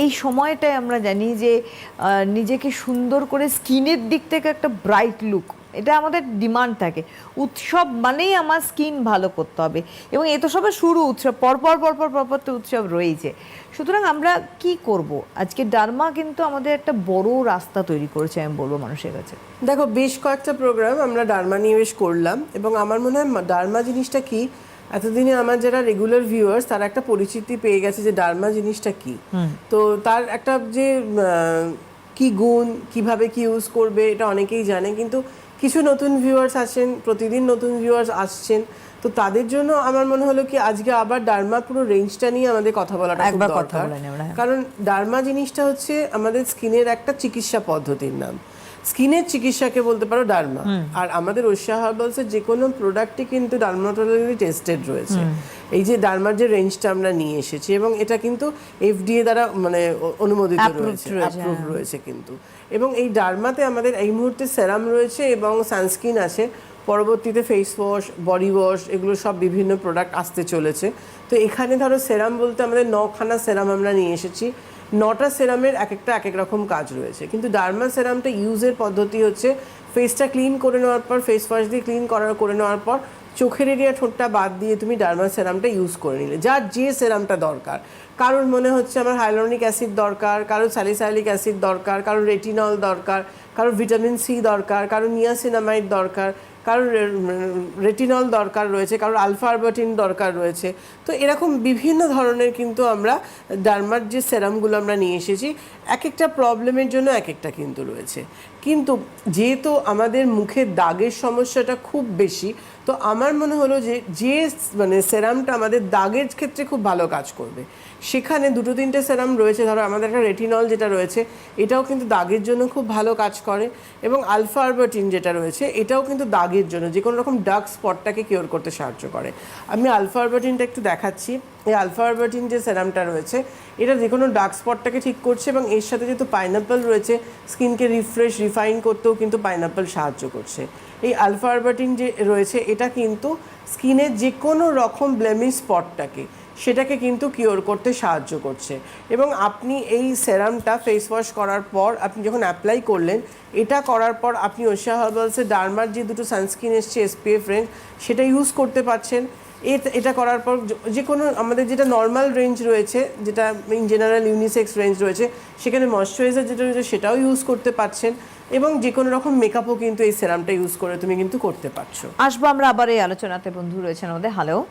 এই সময়টায় আমরা জানি যে নিজেকে সুন্দর করে স্কিনের দিক থেকে একটা ব্রাইট লুক, এটা আমাদের ডিমান্ড থাকে। উৎসব মানেই আমার স্কিন ভালো করতে হবে। এবং এ তো সবে শুরু উৎসব পরপর পরপর পরপর তো উৎসব রয়েছে সুতরাং আমরা কি করব? আজকে ডার্মা কিন্তু আমাদের একটা বড় রাস্তা তৈরি করেছে, আমি বলব মানুষের কাছে। দেখো, বেশ কয়েকটা প্রোগ্রাম আমরা ডার্মা নিয়ে বেশ করলাম এবং আমার মনে হয় ডার্মা জিনিসটা কি এতদিনে আমার যারা রেগুলার ভিউয়ার্স তারা একটা পরিচিতি পেয়ে গেছে যে ডার্মা জিনিসটা কি। তো তার একটা যে কি গুণ কীভাবে কি ইউজ করবে এটা অনেকেই জানে। কিন্তু কিছু নতুন ভিউয়ার্স আছেন প্রতিদিন নতুন ভিউয়ার্স আসছেন। তো তাদের জন্য আমার মনে হলো কি আজকে আবার ডার্মা পুরো রেঞ্জটা নিয়ে আমাদের কথা বলাটা একবার কথা বলে হ্যাঁ। কারণ ডার্মা জিনিসটা হচ্ছে আমাদের স্কিনের একটা চিকিৎসা পদ্ধতির নাম। স্কিনের চিকিৎসাকে বলতে পারো ডার্মা। আর আমাদের ওশিয়া হার্বালসের যে কোনো প্রোডাক্টই কিন্তু ডার্মাটোলজি টেস্টেড রয়েছে। এই যে ডার্মার যে রেঞ্জটা আমরা নিয়ে এসেছি এবং এটা কিন্তু এফডিএ দ্বারা মানে অনুমোদিত রয়েছে রয়েছে, অ্যাপ্রুভ রয়েছে কিন্তু। এবং এই ডার্মাতে আমাদের এই মুহূর্তে সেরাম রয়েছে এবং সানস্ক্রিন আছে। পরবর্তীতে ফেস ওয়াশ বডি ওয়াশ এগুলো সব বিভিন্ন প্রোডাক্ট আসতে চলেছে। তো এখানে ধরো সেরাম বলতে আমাদের নখানা সেরাম আমরা নিয়ে এসেছি। নটা সেরামের এক একটা এক এক রকম কাজ রয়েছে। কিন্তু ডার্মা সেরামটা ইউজের পদ্ধতি হচ্ছে ফেসটা ক্লিন করে নেওয়ার পর ফেস ওয়াশ দিয়ে ক্লিন করার করে নেওয়ার পর চোখের এরিয়া ঠোঁটটা বাদ দিয়ে তুমি ডার্মা সেরামটা ইউজ করে নিলে। যার যে সেরামটা দরকার। কারোর মনে হচ্ছে আমার হাইলোনিক অ্যাসিড দরকার, কারোর স্যালিসাইলিক অ্যাসিড দরকার, কারোর রেটিনল দরকার, কারোর ভিটামিন সি দরকার, কারোর নিয়াসিনামাইড দরকার কারোর রেটিনল দরকার রয়েছে, কারোর আলফারবাটিন দরকার রয়েছে। তো এরকম বিভিন্ন ধরনের কিন্তু আমরা ডার্মার যে সেরামগুলো আমরা নিয়ে এসেছি এক একটা প্রবলেমের জন্য এক একটা কিন্তু রয়েছে। কিন্তু যেহেতু আমাদের মুখের দাগের সমস্যাটা খুব বেশি, তো আমার মনে হলো যে যে মানে সেরামটা আমাদের দাগের ক্ষেত্রে খুব ভালো কাজ করবে। সেখানে দুটো তিনটে সেরাম রয়েছে, ধরো আমাদের একটা রেটিনল যেটা রয়েছে, এটাও কিন্তু দাগের জন্য খুব ভালো কাজ করে, এবং আলফা আরবাটিন যেটা রয়েছে, এটাও কিন্তু দাগের জন্য যে কোনো রকম ডার্ক স্পটটাকে কিওর করতে সাহায্য করে। আমি আলফা আরবাটিনটা একটু দেখাচ্ছি। এই আলফা আরবাটিন যে সেরামটা রয়েছে, এটা যে কোনো ডার্ক স্পটটাকে ঠিক করছে এবং এর সাথে যেহেতু পাইনাপেল রয়েছে স্কিনকে রিফ্রেশ রিফাইন করতেও কিন্তু পাইনাপেল সাহায্য করছে। এই আলফা আরবাটিন যে রয়েছে, এটা কিন্তু স্কিনের যে কোনো রকম ব্লেমিশ স্পটটাকে সেটাকে কিন্তু কিওর করতে সাহায্য করছে। এবং আপনি এই সেরামটা ফেস ওয়াশ করার পর আপনি যখন অ্যাপ্লাই করলেন, এটা করার পর আপনি ওশিয়া হার্বালসের ডার্মার যে দুটো সানস্ক্রিন এসছে এসপিএফ রেঞ্জ সেটা ইউজ করতে পারছেন। এটা করার পর যে- কোনো আমাদের যেটা নর্মাল রেঞ্জ রয়েছে, যেটা ইন জেনারেল ইউনিসেক্স রেঞ্জ রয়েছে, সেখানে ময়শ্চারাইজার যেটা রয়েছে সেটাও ইউজ করতে পারছেন এবং যে কোনো রকম মেকআপও কিন্তু এই সেরামটা ইউজ করে তুমি কিন্তু করতে পারছ। আসব আমরা আবার এই আলোচনাতে, বন্ধু রয়েছেন আমাদের হ্যালো